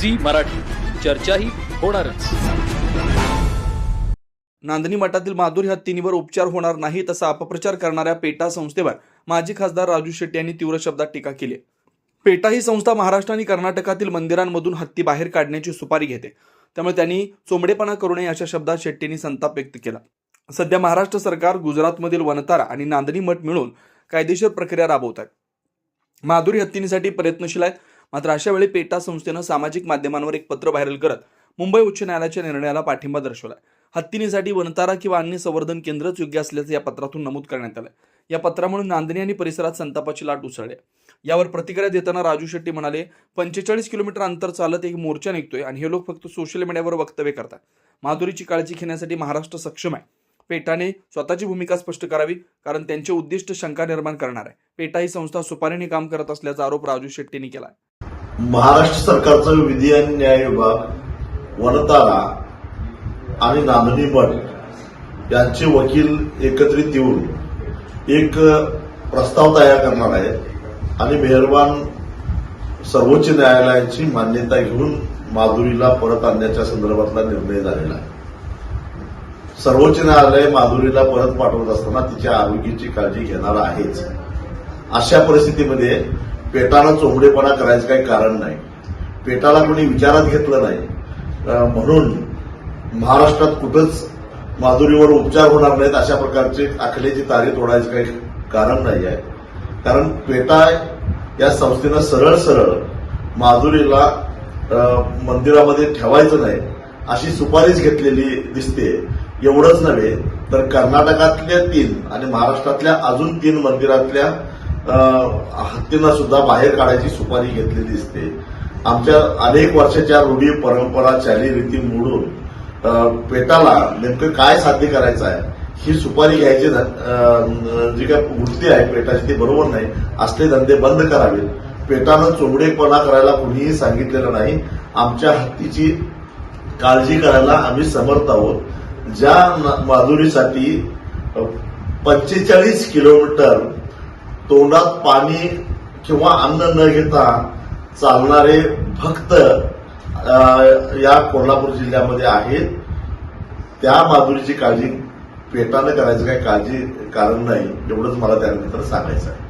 Zee Marathi. चर्चाही होणारच. नांदणी मठातील माधुरी हत्तीनीवर उपचार होणार नाही तसा अपप्रचार करणाऱ्या पेटा संस्थेवर माजी खासदार राजू शेट्टी यांनी तीव्र शब्दात टीका केली पेटा ही संस्था महाराष्ट्र आणि कर्नाटकातील मंदिरांमधून हत्ती बाहेर काढण्याची सुपारी घेते. त्यामुळे त्यांनी चोंबडेपणा करू नये अशा शब्दात शेट्टींनी संताप व्यक्त केला. सध्या महाराष्ट्र सरकार गुजरातमधील वनतारा आणि नांदणी मठ मिळून कायदेशीर प्रक्रिया राबवत आहे. माधुरी हत्तीनीसाठी प्रयत्नशील आहेत. मात्र अशा वेळी पेटा संस्थेनं सामाजिक माध्यमांवर एक पत्र व्हायरल करत मुंबई उच्च न्यायालयाच्या निर्णयाला पाठिंबा दर्शवला हत्तीनीसाठी वनतारा किंवा अन्य संवर्धन केंद्रच योग्य असल्याचं या पत्रातून नमूद करण्यात आलं या पत्रामुळे नांदणी आणि परिसरात संतापाची लाट उसळली यावर प्रतिक्रिया देताना राजू शेट्टी म्हणाले पंचेचाळीस किलोमीटर अंतर चालत एक मोर्चा निघतोय आणि हे लोक फक्त सोशल मीडियावर वक्तव्य करतात. माधुरीची काळजी घेण्यासाठी महाराष्ट्र सक्षम आहे. पेटाने स्वतःची भूमिका स्पष्ट करावी कारण त्यांचे उद्दिष्ट शंका निर्माण करणार आहे. पेटा ही संस्था सुपारीने काम करत असल्याचा आरोप राजू शेट्टींनी केला आहे महाराष्ट्र सरकारचं विधी आणि न्याय विभाग वनतारा आणि नांदणी मठ यांचे वकील एकत्रित येऊन एक प्रस्ताव तयार करणार आहेत आणि मेहरबान सर्वोच्च न्यायालयाची मान्यता घेऊन माधुरीला परत आणण्याच्या संदर्भातला निर्णय झालेला आहे. सर्वोच्च न्यायालय माधुरीला परत पाठवत असताना तिच्या आरोग्याची काळजी घेणार आहेच. अशा परिस्थितीमध्ये पेटाला चोंबडेपणा करायचं काही कारण नाही. पेटाला कोणी विचारात घेतलं नाही. म्हणून महाराष्ट्रात कुठंच माधुरीवर उपचार होणार नाहीत अशा प्रकारचे आखल्याची तारी तोडायचं काही कारण नाही आहे. कारण पेटा या संस्थेनं सरळ सरळ माधुरीला मंदिरामध्ये ठेवायचं नाही अशी सुपारीच घेतलेली दिसते. एवढंच नव्हे तर कर्नाटकातल्या तीन आणि महाराष्ट्रातल्या अजून तीन मंदिरातल्या हत्तींना सुद्धा बाहेर काढायची सुपारी घेतली दिसते. आमच्या अनेक वर्षाच्या रूढी परंपरा चालीरीती मोडून पेटाला नेमकं काय साध्य करायचं आहे? ही सुपारी घ्यायची जी काय वृत्ती आहे पेटाची ती बरोबर नाही. असले धंदे बंद करावेत. पेटानं चोबडेपणा करायला कुणीही सांगितलेलं नाही. आमच्या हत्तीची काळजी करायला आम्ही समर्थ आहोत. ज्या माधुरीसाठी पंचेचाळीस किलोमीटर तोंडात पाणी किंवा अन्न न घेता चालणारे भक्त या कोल्हापूर जिल्ह्यामध्ये आहेत. त्या माधुरीची काळजी पेटानं करायचं काही काळजी कारण नाही एवढंच मला त्यानंतर सांगायचं आहे.